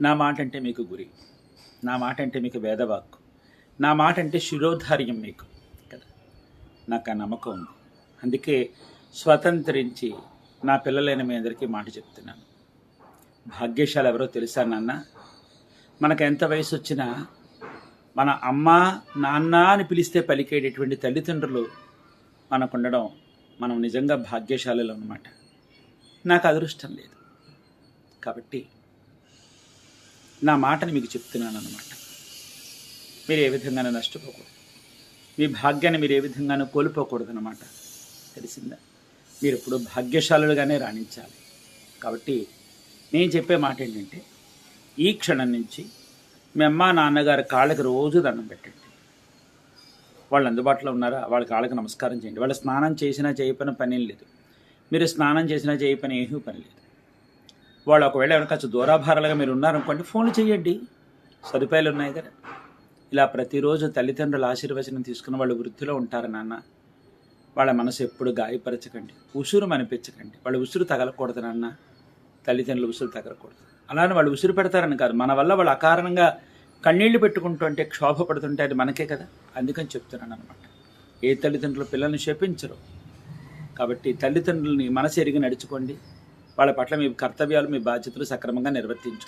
నా మాట అంటే మీకు గురి. నా మాట అంటే మీకు వేదవాక్కు. నా మాట అంటే శిరోధార్యం మీకు. కదా? నాకు ఆ నమ్మకం ఉంది. అందుకే స్వతంత్రించి నా పిల్లలైన మీ అందరికీ మాట చెప్తున్నాను. భాగ్యశాలు ఎవరో తెలుసా నాన్న? మనకు ఎంత వయసు వచ్చినా మన అమ్మ నాన్న అని పిలిస్తే పలికేటటువంటి తల్లిదండ్రులు మనకు ఉండడం మనం నిజంగా భాగ్యశాలలో అనమాట నాకు అదృష్టం లేదు. కాబట్టి నా మాటని మీకు చెప్తున్నాను అనమాట మీరు ఏ విధంగానూ నష్టపోకూడదు. మీ భాగ్యాన్ని మీరు ఏ విధంగానూ కోల్పోకూడదు అనమాట తెలిసిందా? మీరు ఇప్పుడు భాగ్యశాలులుగానే రాణించాలి. కాబట్టి నేను చెప్పే మాట ఏంటంటే ఈ క్షణం నుంచి మీ అమ్మ నాన్నగారి కాళ్ళకి రోజు దండం పెట్టండి. వాళ్ళు అందుబాటులో ఉన్నారా? వాళ్ళ కాళ్ళకి నమస్కారం చేయండి. వాళ్ళు స్నానం చేసినా చేయపని పని లేదు. మీరు స్నానం చేసినా చేయపని ఏమీ పని లేదు. వాళ్ళు ఒకవేళ ఏమైనా కొంచెం దూరాభారాలుగా మీరు ఉన్నారనుకోండి ఫోన్లు చేయండి సదుపాయాలు ఉన్నాయి కదా. ఇలా ప్రతిరోజు తల్లిదండ్రుల ఆశీర్వచనం తీసుకున్న వాళ్ళు వృత్తిలో ఉంటారు నాన్న? వాళ్ళ మనసు ఎప్పుడు గాయపరచకండి. ఉసురు అనిపించకండి వాళ్ళు ఉసురు తగలకూడదు నాన్న. తల్లిదండ్రులు ఉసురు తగలకూడదు. అలానే వాళ్ళు ఉసురు పెడతారని కాదు. మన వల్ల వాళ్ళు అకారణంగా కన్నీళ్ళు పెట్టుకుంటుంటే క్షోభ పడుతుంటే అది మనకే కదా. అందుకని చెప్తున్నాను అనమాట ఏ తల్లిదండ్రులు పిల్లల్ని శపించరు. కాబట్టి తల్లిదండ్రులని మనసు ఎరిగి నడుచుకోండి. వాళ్ళ పట్ల మీ కర్తవ్యాలు మీ బాధ్యతలు సక్రమంగా నిర్వర్తించు